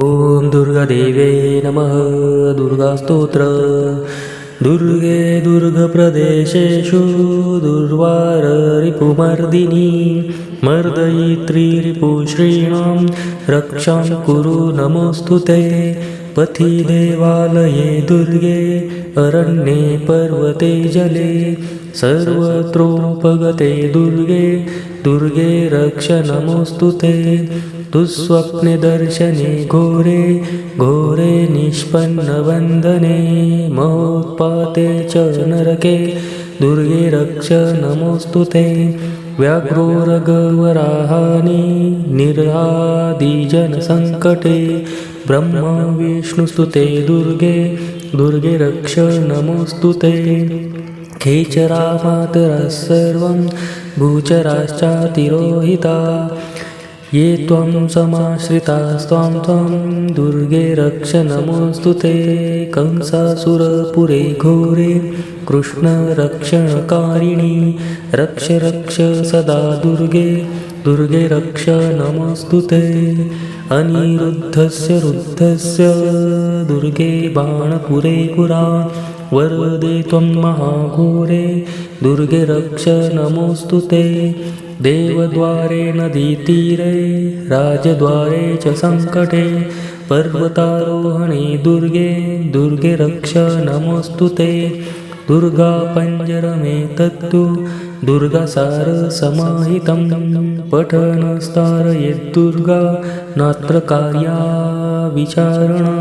ॐ दुर्गादेवे नमः दुर्गास्तोत्र दुर्गे दुर्गप्रदेशेषु दुर्वाररिपुमर्दिनी मर्दयित्री रिपुश्रीणां रक्षां कुरु नमोऽस्तु ते। पथि देवालये दुर्गे अरण्ये पर्वते जले। सर्वत्रोपगते दुर्गे दुर्गे रक्ष नमोऽस्तु ते दुःस्वप्ने दर्शने घोरे घोरे निष्पन्नवन्दने महोत्पाते च नरके दुर्गे रक्ष नमोऽस्तु ते। व्याघ्रोरगवराहानि निरादिजनसङ्कटे ब्रह्मा विष्णुस्तुते दुर्गे दुर्गे रक्ष नमोऽस्तु ते। खेचरा मातरः सर्वं भूचराश्चातिरोहिता ये त्वं समाश्रितास्त्वां त्वं दुर्गे रक्ष नमोऽस्तु ते कंसासुरपुरे घोरे कृष्णरक्षणकारिणि। रक्ष रक्ष सदा दुर्गे दुर्गे रक्ष नमोऽस्तु ते। अनिरुद्धस्य रुद्धस्य दुर्गे बाणपुरे पुरा। वरदे त्वं महाघोरे दुर्गे रक्ष नमोऽस्तु ते। देवद्वारे नदीतीरे राजद्वारे च सङ्कटे पर्वतारोहणे दुर्गे दुर्गे रक्ष नमोऽस्तु ते। दुर्गापञ्जरमेतत्तु दुर्गासारसमाहितं पठनस्तारयेद्दुर्गा नात्र कार्या विचारणा।